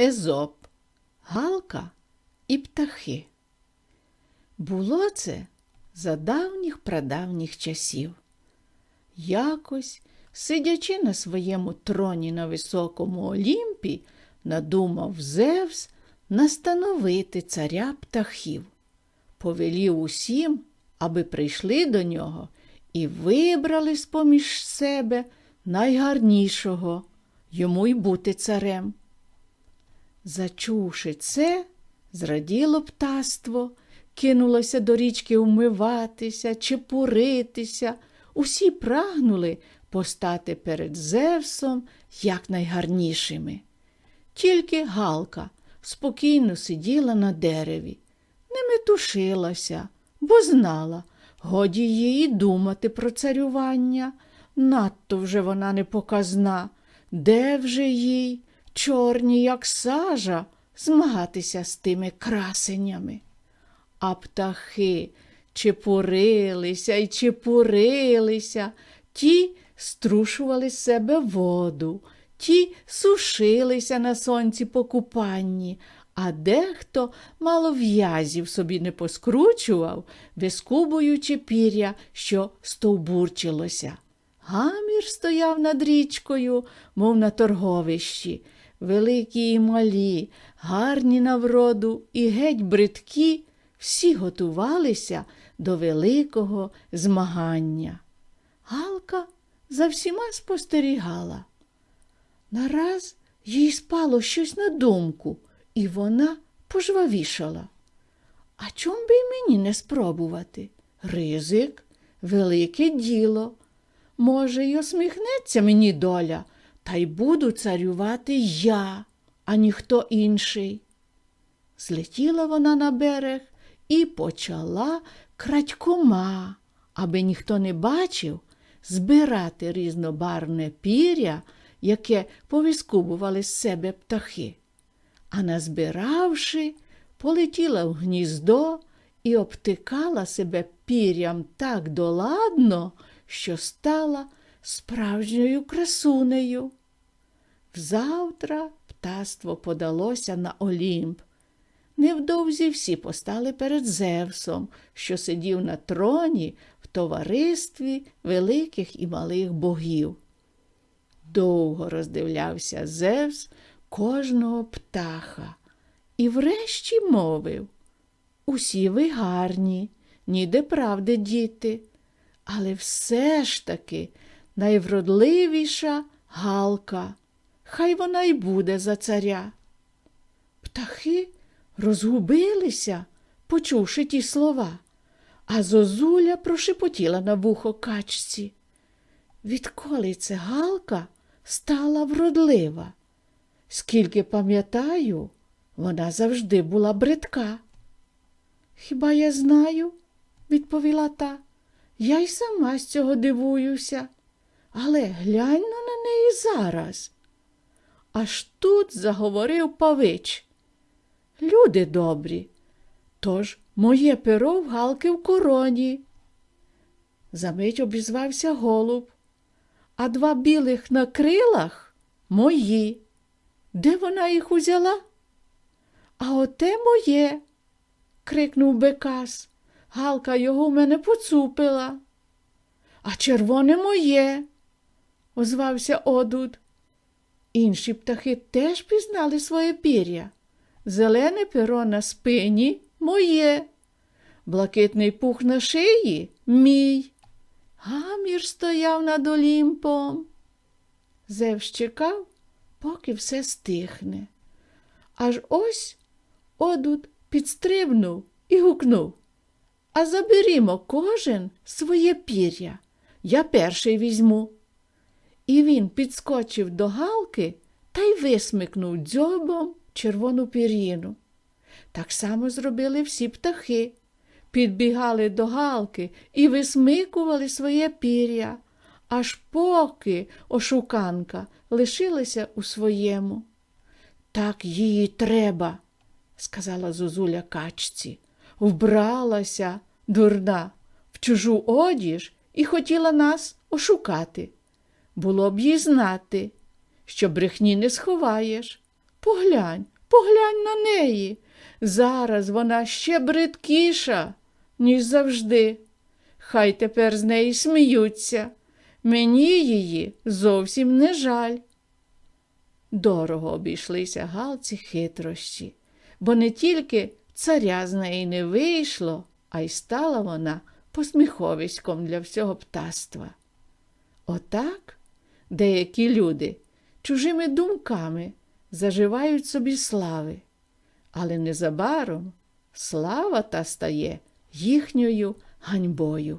Езоп, Галка і птахи. Було це за давніх прадавніх часів. Якось, сидячи на своєму троні на високому Олімпі, надумав Зевс настановити царя птахів. Повелів усім, аби прийшли до нього і вибрали з-поміж себе найгарнішого йому й бути царем. Зачувши це, зраділо птаство, кинулося до річки умиватися, чепуритися. Усі прагнули постати перед Зевсом якнайгарнішими. Тільки Галка спокійно сиділа на дереві, не метушилася, бо знала, годі їй думати про царювання. Надто вже вона не показна, де вже їй, чорні, як сажа, змагатися з тими красенями. А птахи чепурилися й чепурилися, ті струшували з себе воду, ті сушилися на сонці по купанні, а дехто мало в'язів собі не поскручував, вискубуючи пір'я, що стовбурчилося. Гамір стояв над річкою, мов на торговищі, великі і малі, гарні на вроду і геть бридкі, всі готувалися до великого змагання. Галка за всіма спостерігала. Нараз їй спало щось на думку, і вона пожвавішала. А чом би й мені не спробувати? Ризик, велике діло. Може, й осміхнеться мені доля, та й буду царювати я, а ніхто інший. Злетіла вона на берег і почала крадькома, аби ніхто не бачив, збирати різнобарвне пір'я, яке повискубували з себе птахи. А назбиравши, полетіла в гніздо і обтикала себе пір'ям так доладно, що стала справжньою красунею. Взавтра птаство подалося на Олімп. Невдовзі всі постали перед Зевсом, що сидів на троні в товаристві великих і малих богів. Довго роздивлявся Зевс кожного птаха і врешті мовив Усі ви гарні, ніде правди діти, але все ж таки найвродливіша галка. Хай вона й буде за царя. Птахи розгубилися, почувши ті слова, а зозуля прошепотіла на вухо качці. Відколи це галка стала вродлива? Скільки пам'ятаю, вона завжди була бридка. Хіба я знаю? відповіла та. Я й сама з цього дивуюся. Але глянь на неї зараз. Аж тут заговорив павич. Люди добрі, тож моє перо в галки в короні. Замить обізвався голуб, а два білих на крилах мої. Де вона їх узяла? А оте моє, крикнув Бекас. Галка його в мене поцупила. А червоне моє, озвався Одуд. Інші птахи теж пізнали своє пір'я. Зелене перо на спині моє, блакитний пух на шиї мій. Гамір стояв над Олімпом. Зевс чекав, поки все стихне. Аж ось Одуд підстрибнув і гукнув. А заберімо кожен своє пір'я. Я перший візьму. І він підскочив до галки та й висмикнув дзьобом червону пір'їну. Так само зробили всі птахи, підбігали до галки і висмикували своє пір'я, аж поки ошуканка лишилася у своєму. Так її треба, сказала зозуля качці. Вбралася, дурна, в чужу одіж і хотіла нас ошукати. Було б їй знати, що брехні не сховаєш. Поглянь, поглянь на неї. Зараз вона ще бридкіша, ніж завжди. Хай тепер з неї сміються. Мені її зовсім не жаль. Дорого обійшлися Галці хитрощі, бо не тільки царя з неї не вийшло, а й стала вона посміховиськом для всього птаства. Отак деякі люди чужими думками заживають собі слави, але незабаром слава та стає їхньою ганьбою.